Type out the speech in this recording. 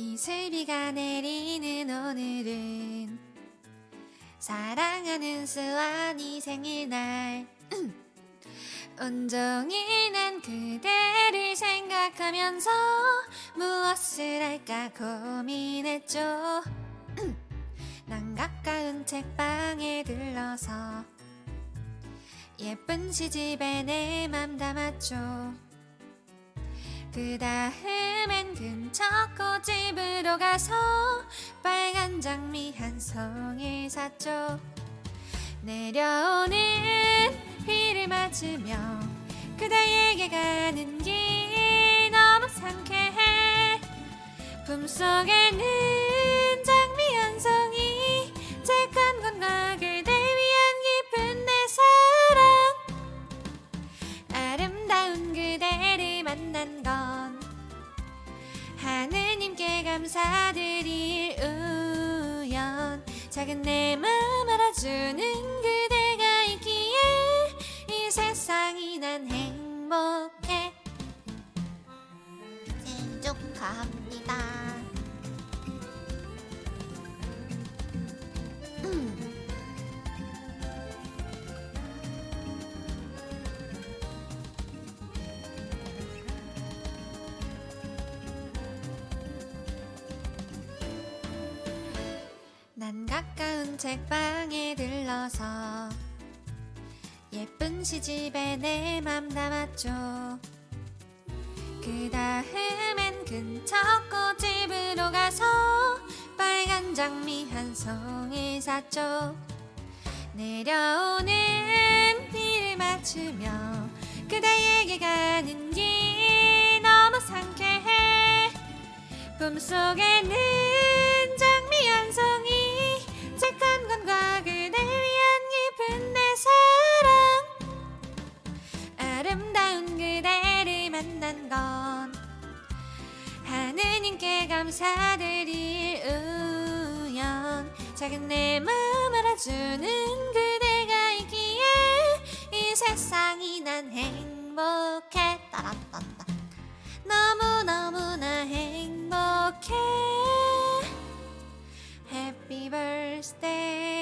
이슬비가 내리는 오늘은 사랑하는 수완이 생일날. 온종일 난 그대를 생각하면서 무엇을 할까 고민했죠. 난 가까운 책방에 들러서 예쁜 시집에 내 맘 담았죠. 그 다음엔 근처 꽃집으로 가서 빨간 장미 한 송이 샀죠. 내려오는 비를 맞으며 그대에게 가는 길 너무 상쾌해. 품속에는 감사드릴 우연. 작은 내 마음 알아주는 그대가 있기에 이 세상이 난 행복해. 생일 축하합니다 가까운 책방에 들러서 예쁜 시집에 내 맘 담았죠. 그 다음엔 근처 꽃집으로 가서 빨간 장미 한 송이 샀죠. 내려오는 비를 맞추며 그대에게 가는 길 너무 상쾌해. 품속에는 건 하느님께 감사드릴 우연. 작은 내 마음 알아주는 그대가 있기에 이 세상이 난 행복해. 따라따따. 너무너무나 행복해. Happy birthday